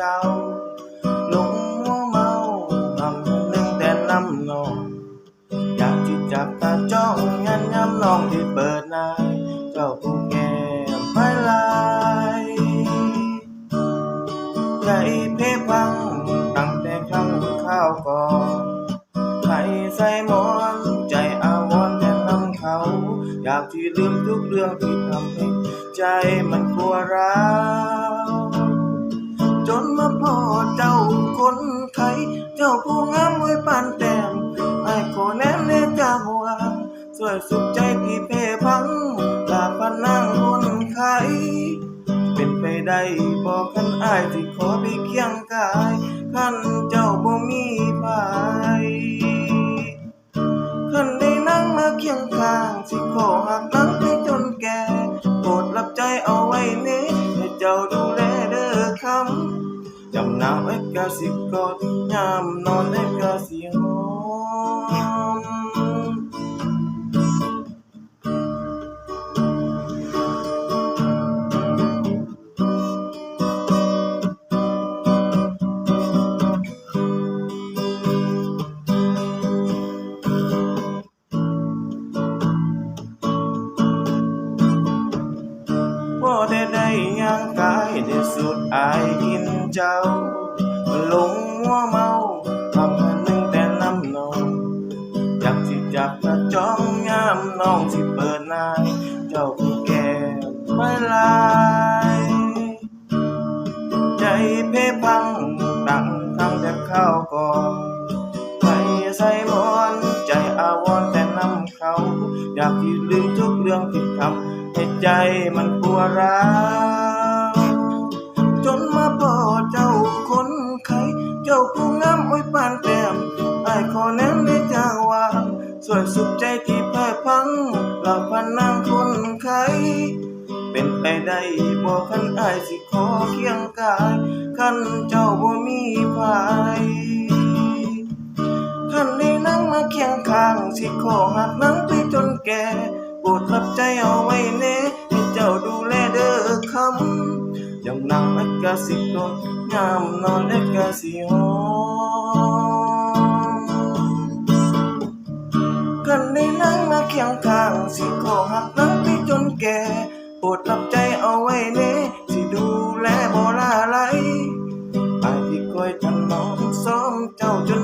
เจ้าลงมัวเมาทำหนึ่งแต่น้ำนองอยากที่จับตาจ้องงานย้ำนองที่เปิดหน้าเจ้าผู้แก้ไม่ลายใจเพลพังตั้งแต่ครั้งข้าวก่อนให้ใส่หมอนใจอาวรแต่นำเขา อยากที่ลืมทุกเรื่องที่ทำให้ใจมันกลัวร้าว แน่เจ้าว่าสวยสุขใจที่เพพังลาพนังคนไข้เป็นไปได้บอกคันอายที่ขอไปเคียงกายคันเจ้าบ่มีภายคันได้นั่งมาเคียงข้างสิขอหักหลังไปจนแก่โปรดรับใจเอาไว้เน้ให้เจ้าดูแลเด้อคำจำหนาวไว้กะสิกอดยามนอนได้กะสิห ย่างกายได้สุดอายกินเจ้าหลงหัวเมาทำพันหนึ่งแต่น้ำนองอยากสิจับกระจ้องยามน้องสิเปิดนายเจ้าผู้แก่ไม่ลายใจเพพังดังทำแต่ข้าวก่อนใจใส่มอนใจอาวรแต่น้ำเขา อยากที่ลืมทุกเรื่องที่ทำให้ใจมันปวร้าว ขอแนมในจางวางส่วนสุขใจที่แพ้พังเราพันนางคนไข้เป็นไปได้บ่คันอายสิขอเคียงกายคันเจ้าบ่มีภายคันได้นั่งมาเคียงข้างสิขอหักนั่งไปจนแก่โปรดรับใจเอาไว้เน่ให้เจ้าดูแลเด้อคำยามนั่งเอกกะสิกอดยามนอนเอกกะสิหอ โปรดรับใจเอาไว้เน่ที่ดูแลบ่ลาไหลอายที่คอยถนอมซ้อมเจ้าจน